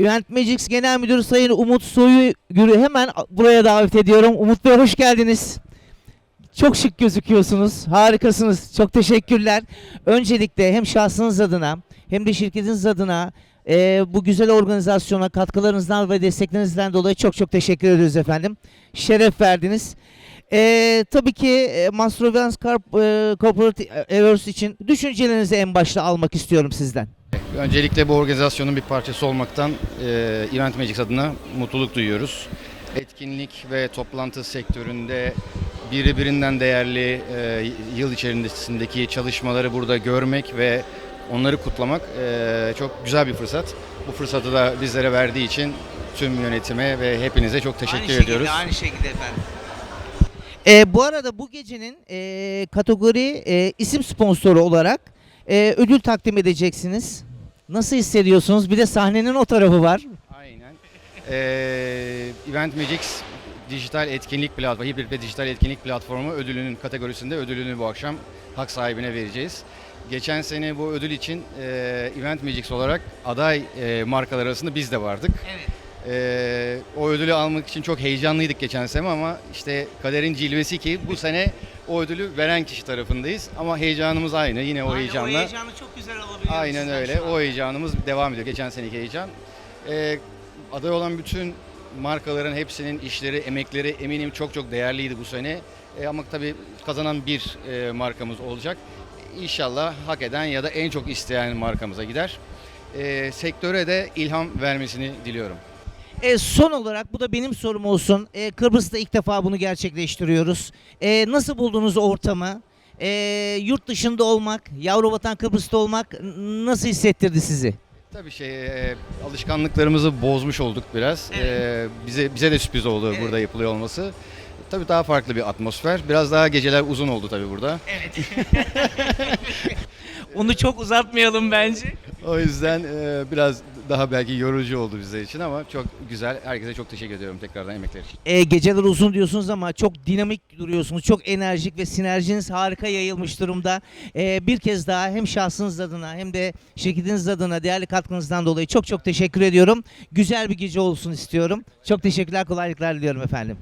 Event Magics Genel Müdürü Sayın Umut Soyugür'ü hemen buraya davet ediyorum. Umut Bey hoş geldiniz. Çok şık gözüküyorsunuz. Harikasınız. Çok teşekkürler. Öncelikle hem şahsınız adına hem de şirketiniz adına e, bu güzel organizasyona katkılarınızdan ve desteklerinizden dolayı çok çok teşekkür ediyoruz efendim. Şeref verdiniz. E, tabii ki e, Events Corp, e, Corporate Awards için düşüncelerinizi en başta almak istiyorum sizden. Öncelikle bu organizasyonun bir parçası olmaktan e, Event Magics adına mutluluk duyuyoruz. Etkinlik ve toplantı sektöründe birbirinden değerli e, yıl içerisindeki çalışmaları burada görmek ve onları kutlamak e, çok güzel bir fırsat. Bu fırsatı da bizlere verdiği için tüm yönetime ve hepinize çok teşekkür aynı ediyoruz. Şekilde, aynı şekilde efendim. E, bu arada bu gecenin e, kategori e, isim sponsoru olarak e, ödül takdim edeceksiniz. Nasıl hissediyorsunuz? Bir de sahnenin o tarafı var. Aynen. Ee, Event Magics dijital etkinlik platformu, hibrit ve dijital etkinlik platformu ödülünün kategorisinde ödülünü bu akşam hak sahibine vereceğiz. Geçen sene bu ödül için e, Event Magics olarak aday e, markalar arasında biz de vardık. Evet. E, o ödülü almak için çok heyecanlıydık geçen sene ama işte kaderin cilvesi ki bu sene o ödülü veren kişi tarafındayız. Ama heyecanımız aynı yine o heyecanla. O heyecanı çok güzel alabiliyoruz. Aynen öyle. O heyecanımız devam ediyor. Geçen seneki heyecan. Ee, aday olan bütün markaların hepsinin işleri, emekleri eminim çok çok değerliydi bu sene. Ee, ama tabii kazanan bir e, markamız olacak. İnşallah hak eden ya da en çok isteyen markamıza gider. Ee, sektöre de ilham vermesini diliyorum. E, son olarak bu da benim sorum olsun. E, Kıbrıs'ta ilk defa bunu gerçekleştiriyoruz. E, nasıl buldunuz ortamı? E, yurt dışında olmak, yavru vatan Kıbrıs'ta olmak nasıl hissettirdi sizi? Tabii şey e, alışkanlıklarımızı bozmuş olduk biraz. Ee, bize bize de sürpriz oldu Evet. burada yapılıyor olması. Tabii daha farklı bir atmosfer. Biraz daha geceler uzun oldu tabii burada. Evet. Onu çok uzatmayalım bence. O yüzden e, biraz daha belki yorucu oldu bizler için ama çok güzel. Herkese çok teşekkür ediyorum tekrardan emekler için. E, geceler uzun diyorsunuz ama çok dinamik duruyorsunuz. Çok enerjik ve sinerjiniz harika yayılmış durumda. E, bir kez daha hem şahsınız adına hem de şirketiniz adına değerli katkınızdan dolayı çok çok teşekkür ediyorum. Güzel bir gece olsun istiyorum. Çok teşekkürler, kolaylıklar diliyorum efendim.